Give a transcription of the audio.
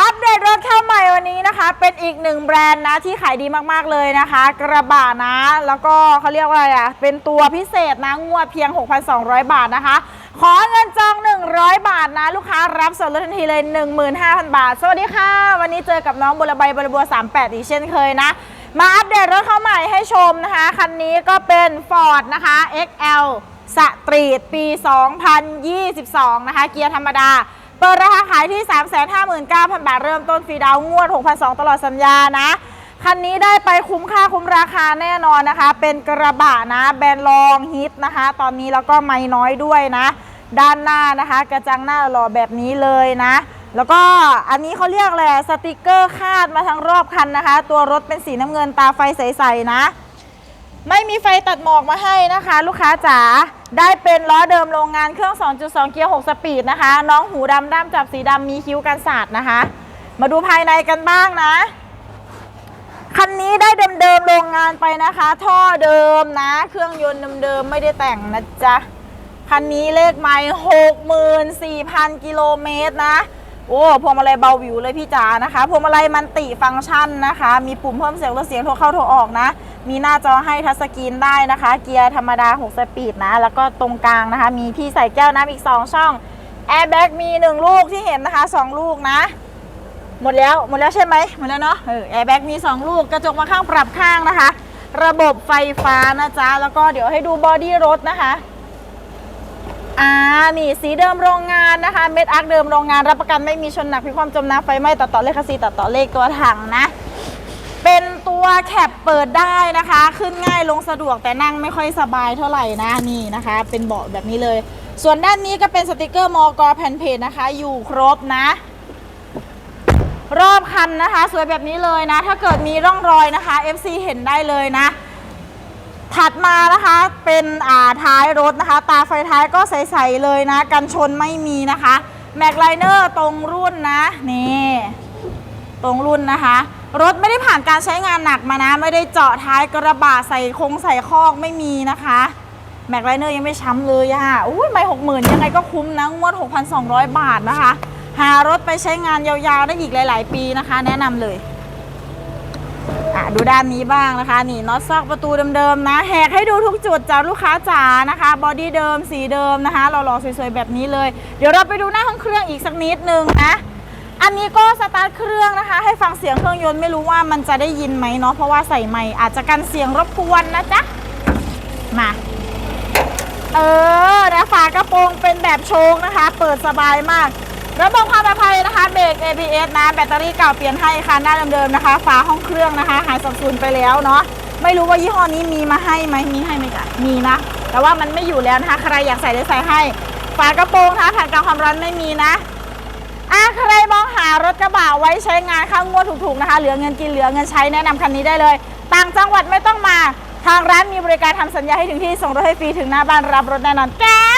อัปเดตรถเข้าใหม่วันนี้นะคะ เป็นอีกหนึ่งแบรนด์นะที่ขายดีมากๆเลยนะคะ กระบะนะ แล้วก็เขาเรียกว่าอะไรอะ เป็นตัวพิเศษนะงวดเพียง 6,200 บาทนะคะ ขอเงินจอง 100 บาทนะ ลูกค้ารับส่วนลดทันทีเลย 15,000 บาท สวัสดีค่ะ วันนี้เจอกับน้องบุรใบบรบัว 38 อีกเช่นเคยนะ มาอัปเดตรถเข้าใหม่ให้ชมนะคะ คันนี้ก็เป็น Ford นะคะ XL สตรีทปี 2022 นะคะ เกียร์ธรรมดา เปิดราคาขายที่ 359,000 บาท เริ่มต้นฟรีดาวน์งวด 6,200 ตลอดสัญญานะ คันนี้ได้ไปคุ้มค่าคุ้มราคาแน่นอนนะคะ เป็นกระบะนะ แบรนด์ลองฮิตนะคะ ตอนนี้แล้วก็ไม่น้อยด้วยนะ ด้านหน้านะคะ กระจังหน้าหล่อแบบนี้เลยนะ แล้วก็อันนี้เขาเรียกอะไรอะสติกเกอร์คาดมาทั้งรอบคันนะคะ ตัวรถเป็นสีน้ำเงินตาไฟใสๆนะ ไม่มีไฟตัดหมอกมาให้นะคะ ลูกค้าจ๋าได้เป็นล้อเดิมโรงงานเครื่อง 2.2 เกียร์ 6 สปีดนะคะ น้องหูดำด้ามจับสีดำมีคิ้วกันสาดนะคะ มาดูภายในกันบ้างนะคันนี้ได้เดิมๆโรงงานไปนะคะ ท่อเดิมนะ เครื่องยนต์เดิมๆไม่ได้แต่งนะจ๊ะ คันนี้เลขไม้64,000กิโลเมตรนะ โอ้พวงมาลัยเบาวิวเลยพี่จ๋านะคะพวงมาลัยมันติฟังก์ชันนะคะ มีปุ่มเพิ่มเสียงลดเสียงโทรเข้าโทรออกนะ มีหน้าจอให้ทัชสกรีนได้นะคะ เกียร์ธรรมดา 6 สปีดนะ แล้วก็ตรงกลางนะคะ มีที่ใส่แก้วน้ำอีก 2 ช่องแอร์แบ็กมี 1 ลูกที่เห็นนะคะ 2 ลูกนะ หมดแล้วหมดแล้วใช่ไหมหมดแล้วเนาะแอร์แบ็กมี 2 ลูกกระจกมาข้างปรับข้างนะคะ ระบบไฟฟ้านะจ๊ะแล้วก็เดี๋ยวให้ดูบอดี้รถนะคะ อ่านี่สีเดิมโรงงานนะคะ เม็ดอาร์คเดิมโรงงานรับประกันไม่มีชนหนักพิความจมน้ำไฟไหม้ตัดต่อเลขคาซีตัดต่อเลขตัวถังนะ เป็นตัวแคปเปิดได้นะคะ ขึ้นง่ายลงสะดวกแต่นั่งไม่ค่อยสบายเท่าไหร่นะนี่นะคะ เป็นเบาะแบบนี้เลย ส่วนด้านนี้ก็เป็นสติกเกอร์มอกแผ่นเพจนะคะ อยู่ครบนะรอบคันนะคะ สวยแบบนี้เลยนะ ถ้าเกิดมีร่องรอยนะคะ FC เห็นได้เลยนะ ถัดมานะคะเป็นอ่าท้ายรถนะคะ ตาไฟท้ายก็ใสๆเลยนะ กันชนไม่มีนะคะแม็กไลเนอร์ตรงรุ่นนะนี่ตรงรุ่นนะคะ รถไม่ได้ผ่านการใช้งานหนักมานะ ไม่ได้เจาะท้ายกระบะใส่คงใส่คอกไม่มีนะคะแม็กไลเนอร์ยังไม่ช้ำเลยอะอุ้ยไม่หกหมื่นยังไงก็คุ้มนะงวด 6,200 บาทนะคะ หารถไปใช้งานยาวๆได้อีกหลาย ๆ ปีนะคะ แนะนำเลย อะดูด้านนี้บ้างนะคะ นี่น็อตซอกประตูเดิมๆนะ แหกให้ดูทุกจุดจากลูกค้าจ๋านะคะ บอดี้เดิมสีเดิมนะคะหล่อๆสวยๆแบบนี้เลย เดี๋ยวเราไปดูหน้าห้องเครื่องอีกสักนิดนึงนะอันนี้ก็สตาร์ทเครื่องนะคะ ให้ฟังเสียงเครื่องยนต์ไม่รู้ว่ามันจะได้ยินไหมเนาะเพราะว่าใส่ใหม่อาจจะกันเสียงรบกวนนะจ๊ะมาเออนะฝากระโปรงเป็นแบบโชงนะคะ เปิดสบายมาก ระบบความปลอดภัยนะคะเบรก ABS นะ แบตเตอรี่เก่าเปลี่ยนให้ค่ะหน้าเดิมๆนะคะ ฝาห้องเครื่องนะคะ หายสับสูญไปแล้วเนาะไม่รู้ว่ายี่ห้อนี้มีมาให้ไหมมีให้ไหมจ๊ะมีนะ แต่ว่ามันไม่อยู่แล้วนะคะ ใครอยากใส่ได้ใส่ให้ ฝากระโปรงนะคะผ่านการความร้อนไม่มีนะอะใครมองหารถกระบะไว้ใช้งานข้างงวดถูกๆนะคะ เหลือเงินกินเหลือเงินใช้แนะนำคันนี้ได้เลย ต่างจังหวัดไม่ต้องมา ทางร้านมีบริการทำสัญญาให้ถึงที่ส่งรถให้ฟรีถึงหน้าบ้านรับรถแน่นอนแก๊ส